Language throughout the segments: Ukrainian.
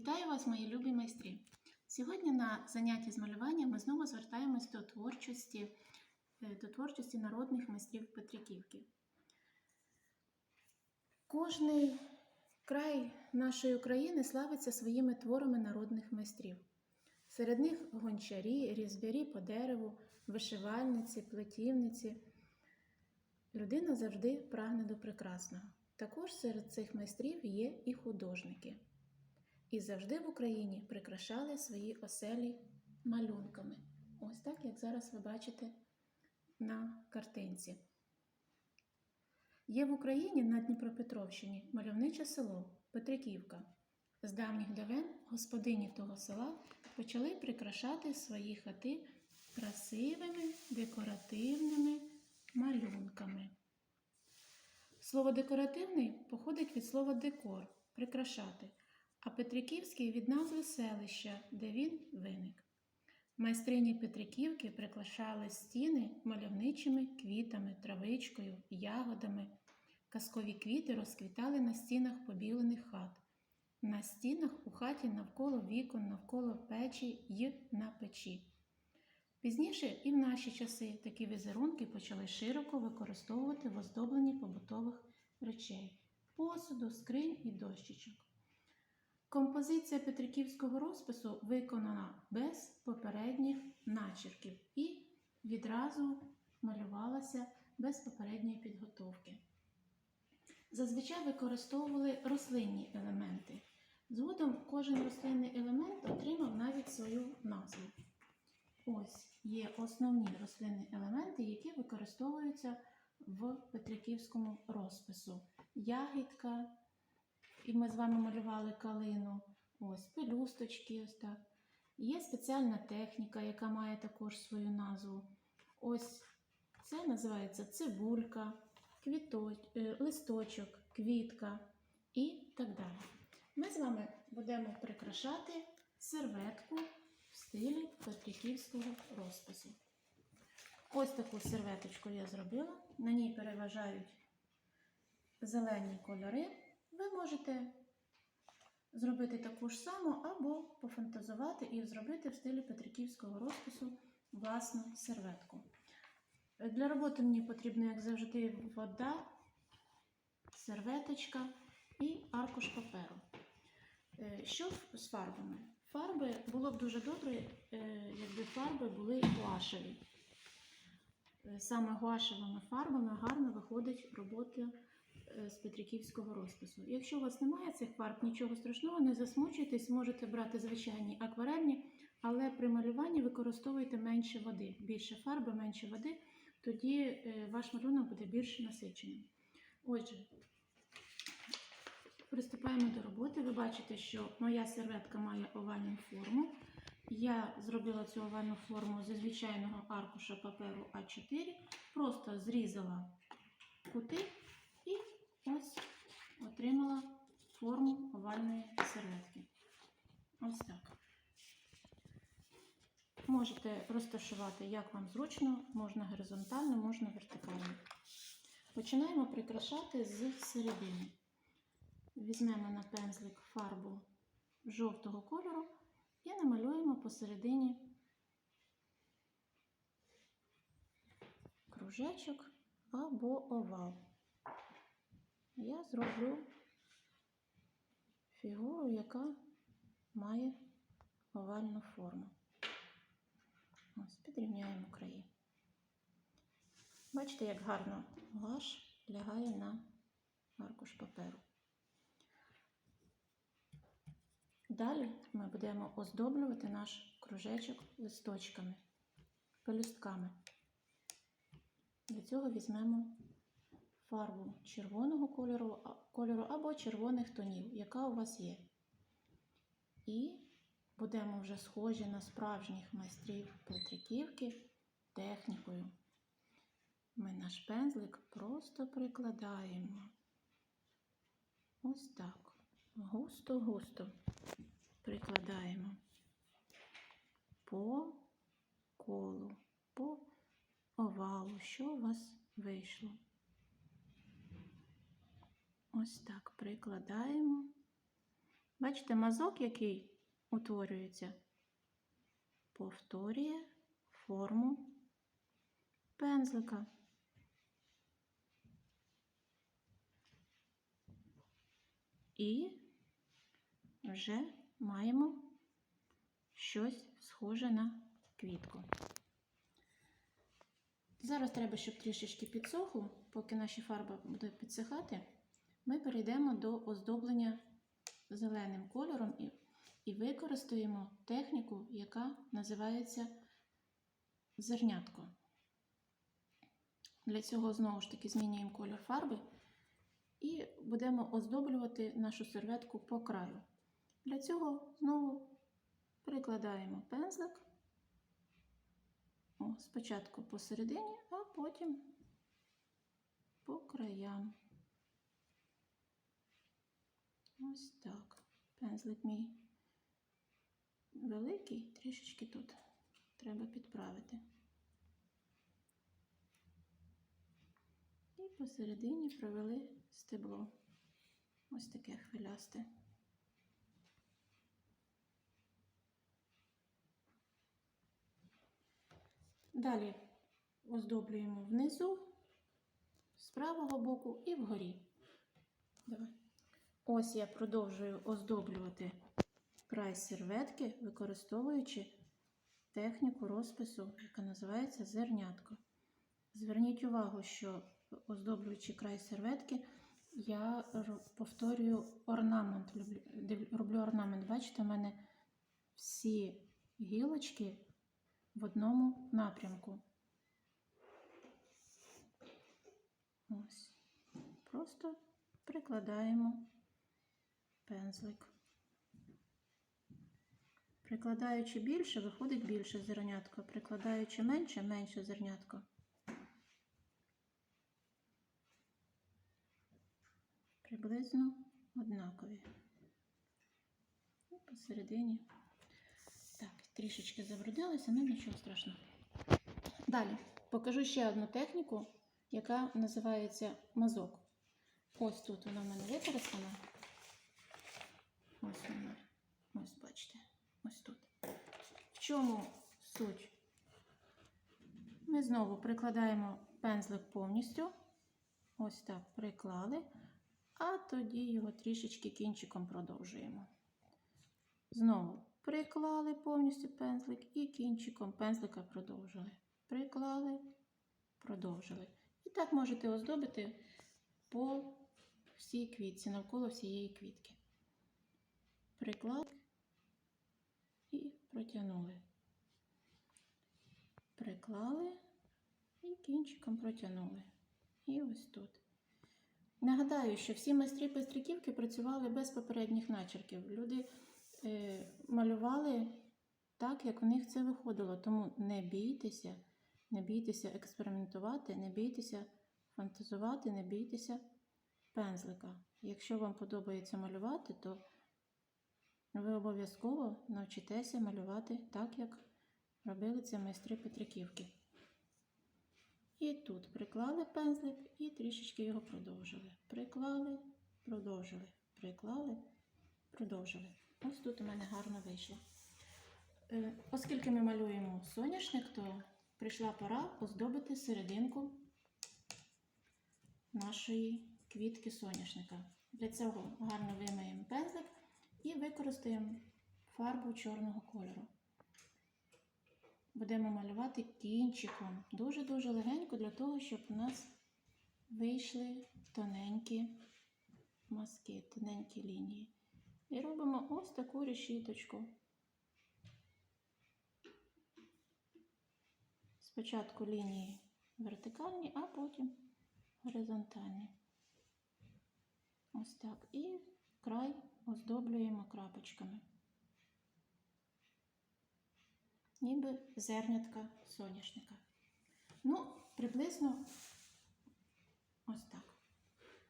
Вітаю вас, мої любі майстрі! Сьогодні на занятті з малювання ми знову звертаємось до творчості, е, до творчості народних майстрів Петриківки. Кожний край нашої України славиться своїми творами народних майстрів. Серед них гончарі, різбярі по дереву, вишивальниці, плетівниці. Людина завжди прагне до прекрасного. Також серед цих майстрів є і художники. І завжди в Україні прикрашали свої оселі малюнками. Ось так, як зараз ви бачите на картинці. Є в Україні на Дніпропетровщині мальовниче село Петриківка. З давніх давен господині того села почали прикрашати свої хати красивими декоративними малюнками. Слово декоративний походить від слова декор прикрашати, а Петриківський від назви селища, де він виник. Майстрині Петриківки прикрашали стіни мальовничими квітами, травичкою, ягодами. Казкові квіти розквітали на стінах побілених хат. На стінах у хаті навколо вікон, навколо печі й на печі. Пізніше і в наші часи такі візерунки почали широко використовувати в оздобленні побутових речей посуду, скринь і дощечок. Композиція Петриківського розпису виконана без попередніх начерків і відразу малювалася без попередньої підготовки. Зазвичай використовували рослинні елементи. Згодом кожен рослинний елемент отримав навіть свою назву. Ось є основні рослинні елементи, які використовуються в Петриківському розпису. Ягідка, і ми з вами малювали калину, ось пелюсточки, ось так. Є спеціальна техніка, яка має також свою назву. Ось це називається цибулька, квіто... е, листочок, квітка і так далі. Ми з вами будемо прикрашати серветку в стилі петриківського розпису. Ось таку серветочку я зробила. На ній переважають зелені кольори. Ви можете зробити таку ж саму або пофантазувати і зробити в стилі петриківського розпису власну серветку. Для роботи мені потрібно, як завжди, вода, серветочка і аркуш паперу. Е, Що з фарбами? Фарби було б дуже добре, е, якби фарби були гуашеві. Е, Саме гуашевими фарбами гарно виходить робота з петриківського розпису. Якщо у вас немає цих фарб, нічого страшного, не засмучуйтесь, можете брати звичайні акварельні, але при малюванні використовуйте менше води, більше фарби, менше води, тоді е, ваш малюнок буде більш насиченим. Отже, приступаємо до роботи. Ви бачите, що моя серветка має овальну форму. Я зробила цю овальну форму зі звичайного аркуша паперу А4, просто зрізала кути і ось отримала форму овальної серветки. Ось так. Можете розташувати, як вам зручно, можна горизонтально, можна вертикально. Починаємо прикрашати з середини. Візьмемо на пензлик фарбу жовтого кольору і намалюємо посередині кружечок або овал. Я зроблю фігуру, яка має овальну форму. Ось, підрівняємо краї. Бачите, як гарно гуаш лягає на аркуш паперу. Далі ми будемо оздоблювати наш кружечок листочками, пелюстками. Для цього візьмемо фарбу червоного кольору, кольору або червоних тонів, яка у вас є. І будемо вже схожі на справжніх майстрів Петриківки технікою. Ми наш пензлик просто прикладаємо. Ось так. Густо-густо прикладаємо по колу, по овалу, що у вас вийшло. Ось так прикладаємо Бачите, мазок, який утворюється, повторює форму пензлика. І вже маємо щось схоже на квітку. Зараз треба, щоб трішечки підсохло, поки наша фарба буде підсихати, ми перейдемо до оздоблення зеленим кольором і, і використаємо техніку, яка називається зернятко. Для цього знову ж таки змінюємо колір фарби і будемо оздоблювати нашу серветку по краю. Для цього знову прикладаємо пензлик. О, спочатку посередині, а потім по краям. Ось так. Пензлик мій великий, трішечки тут треба підправити. І посередині провели стебло. Ось таке хвилясте. Далі оздоблюємо внизу, з правого боку і вгорі. Давай. Ось я продовжую оздоблювати край серветки, використовуючи техніку розпису, яка називається зернятко. Зверніть увагу, що оздоблюючи край серветки, я повторюю орнамент. Роблю орнамент. Бачите, в мене всі гілочки в одному напрямку. Ось. Просто прикладаємо пензлик. Прикладаючи більше, виходить більше зернятко. Прикладаючи менше, менше зернятко. Приблизно однакові. Посередині. Так, трішечки забруднилося, але нічого страшного. Далі покажу ще одну техніку, яка називається мазок. Ось тут вона в мене використана. Ось вона. Ось бачите. Ось тут. В чому суть? Ми знову прикладаємо пензлик повністю. Ось так приклали, а тоді його трішечки кінчиком продовжуємо. Знову приклали повністю пензлик і кінчиком пензлика продовжили. Приклали, продовжили. І так можете оздобити по всій квітці, навколо всієї квітки. Приклад і протягнули. Приклали і кінчиком протягнули. І ось тут. Нагадаю, що всі майстри пестриківки працювали без попередніх начерків. Люди е, малювали так, як у них це виходило. Тому не бійтеся, не бійтеся експериментувати, не бійтеся фантазувати, не бійтеся пензлика. Якщо вам подобається малювати, то ви обов'язково навчитеся малювати так, як робили це майстри Петриківки. І тут приклали пензлик і трішечки його продовжили. Приклали, продовжили, приклали, продовжили. Ось тут у мене гарно вийшло. Е, Оскільки ми малюємо соняшник, то прийшла пора оздобити серединку нашої квітки соняшника. Для цього гарно вимиємо пензлик і використаємо фарбу чорного кольору. Будемо малювати кінчиком. Дуже-дуже легенько для того, щоб у нас вийшли тоненькі мазки, тоненькі лінії. І робимо ось таку решіточку. Спочатку лінії вертикальні, а потім горизонтальні. Ось так. І край оздоблюємо крапочками. Ніби зернятка соняшника. Ну, приблизно ось так.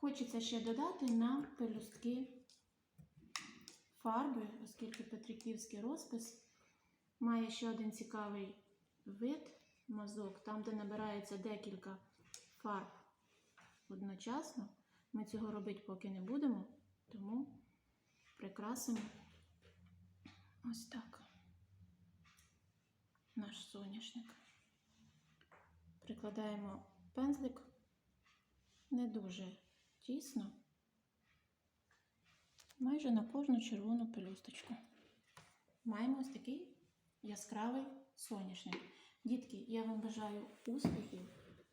Хочеться ще додати на пелюстки фарби, оскільки Петриківський розпис має ще один цікавий вид мазок, там, де набирається декілька фарб одночасно. Ми цього робити поки не будемо, тому прикрасимо ось так наш соняшник. Прикладаємо пензлик не дуже тісно, майже на кожну червону пелюсточку. Маємо ось такий яскравий соняшник. Дітки, я вам бажаю успіхів,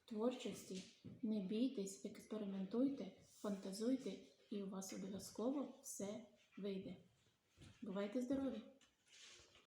творчості, не бійтесь, експериментуйте, фантазуйте, і у вас обов'язково все вийде. Бувайте здорові!